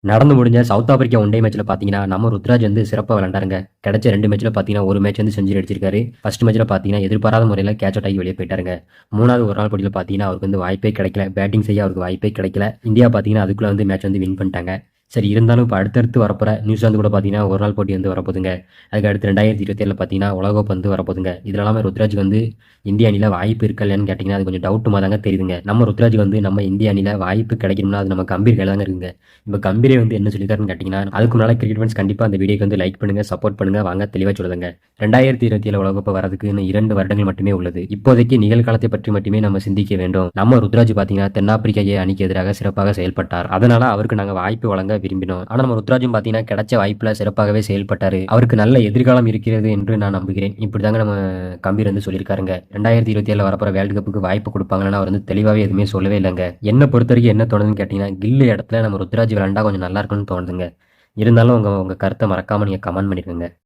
நடந்து முடிஞ்ச south Africa one day மேட்ச்ல பாத்தீங்கன்னா நம்ம ருத்ராஜ் வந்து சிறப்பாக விளையாண்டாருங்க. கிடைச்ச ரெண்டு மேட்ச்ல பாத்தீங்கன்னா ஒரு மேட்ச் வந்து செஞ்சுரி அடிச்சிருக்காரு. ஃபர்ஸ்ட் மேட்ச்ல பாத்தீங்கன்னா எதிர்பாராத முறையில் கேட்ச் அவுட் ஆகி வெளியே போயிட்டாருங்க. மூணாவது ஒரு நாள் போட்டியில் பாத்தீங்கன்னா அவருக்கு வந்து வாய்ப்பே கிடைக்கல. பேட்டிங் செய்ய அவருக்கு வாய்ப்பே கிடைக்கல. இந்தியா பாத்தீங்கன்னா அதுக்குள்ள வந்து மேட்ச் வந்து வின் பண்ணிட்டாங்க. சரி இருந்தாலும் இப்போ அடுத்தடுத்து வரப்போற நியூசிலாந்து கூட பார்த்தீங்கன்னா ஒரு நாள் போட்டி வந்து வரப்போதுங்க அதுக்கு அடுத்து ரெண்டாயிரத்தி இருபத்தி ஏழில் பார்த்தீங்கன்னா உலகோப் வந்து வரப்போதுங்க இதில் எல்லாமே ருத்ராஜ் வந்து இந்திய அணியில் வாய்ப்பு இருக்கலன்னு கேட்டிங்கன்னா அது கொஞ்சம் டவுட்டுமா தாங்க தெரியுதுங்க. நம்ம ருத்ராஜ் வந்து நம்ம இந்திய அணியில் வாய்ப்பு கிடைக்கணும்னா அது நம்ம கம்பீர் கையில் தாங்க இருக்குங்க. இப்போ கம்பீரே வந்து என்ன சொல்லியிருக்காருன்னு கேட்டிங்கன்னா அதுக்கு முன்னால் கிரிக்கெட் ஃபேன்ஸ் கண்டிப்பாக அந்த வீடியோக்கு வந்து லைக் பண்ணுங்கள் சப்போர்ட் பண்ணுங்கள் வாங்க தெளிவாக சொல்லுங்க. ரெண்டாயிரத்தி இருபத்தி ஏழு உலகப்போ வரதுக்கு இன்னும் இரண்டு வருடங்கள் மட்டுமே உள்ளது. இப்போதைக்கு நிகழ்காலத்தை பற்றி மட்டுமே நம்ம சிந்திக்க வேண்டும். நம்ம ருத்ராஜ் பார்த்தீங்கன்னா தென்னாப்பிரிக்கையை அணிக்கு எதிராக சிறப்பாக செயல்பட்டார். அதனால் அவருக்கு நாங்கள் வாய்ப்பு வழங்க விரும்பினோம் ஆனால் நம்ம ருத்ராஜும் பார்த்தீங்கன்னா கிடைச்ச வாய்ப்பில் சிறப்பாகவே செயல்பட்டார். அவருக்கு நல்ல எதிர்காலம் இருக்கிறது என்று நான் நம்புகிறேன். இப்படி தாங்க நம்ம கம்பீர் வந்து சொல்லியிருக்காருங்க. ரெண்டாயிரத்தி இருபத்தி ஏழில் வரப்போற வேர்ல்டு கப்புக்கு வாய்ப்பு கொடுப்பாங்கன்னா அவர் வந்து தெளிவாகவே எதுவுமே சொல்லவே இல்லைங்க. என்ன பொறுத்த வரைக்கும் என்ன தோணுதுன்னு கேட்டிங்கன்னா கில்லு இடத்துல நம்ம ருத்ராஜ் விளாண்டா கொஞ்சம் நல்லா இருக்கும்னு தோணுதுங்க. இருந்தாலும் உங்கள் உங்கள் கருத்தை மறக்காமல் நீங்கள் கமெண்ட் பண்ணிருக்கங்க